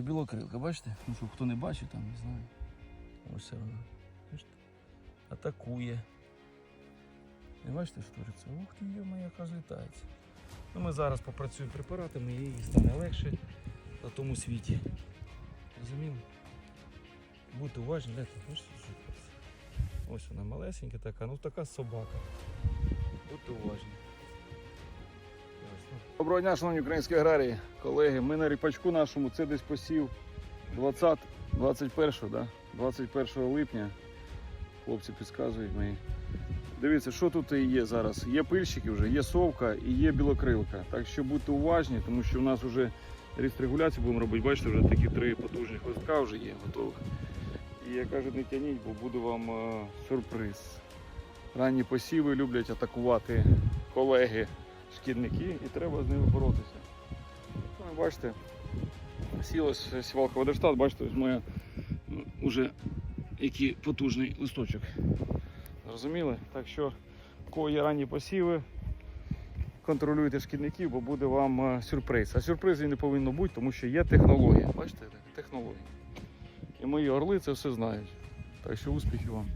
і білокрилка, бачите? Ну що, хто не бачить, там не знаю. Ось вона. Бачите? Атакує. Не бачите, що твориться? Ух ти, йома, яка злітається. Ну, ми зараз попрацюємо препаратами і їй стане легше на тому світі. Розуміли? Будьте уважні, гляньте, бачите? Ось вона малесенька така, ну така собака. Будьте уважні. Доброго дня, шановні українські аграрії, колеги. Ми на ріпачку нашому, це десь посів 20, 21, да? 21 липня. Хлопці підказують мені. Дивіться, що тут і є зараз. Є пильщики вже, є совка і є білокрилка. Так що будьте уважні, тому що в нас вже ріст регуляції будемо робити. Бачите, вже такі три потужні хвостка вже є готових. І я кажу, не тяніть, бо буде вам е, сюрприз. Ранні посіви люблять атакувати колеги шкідники і треба з ними боротися. Ну, бачите, сілась сівалка водоштат, бачите, ось моя уже який потужний листочок. Зрозуміли? Так що, в кого є ранні посіви, контролюйте шкідників, бо буде вам е, сюрприз. А сюрпризів не повинно бути, тому що є технологія. Бачите, технологія. І мої орли це все знають. Так що успіхів вам.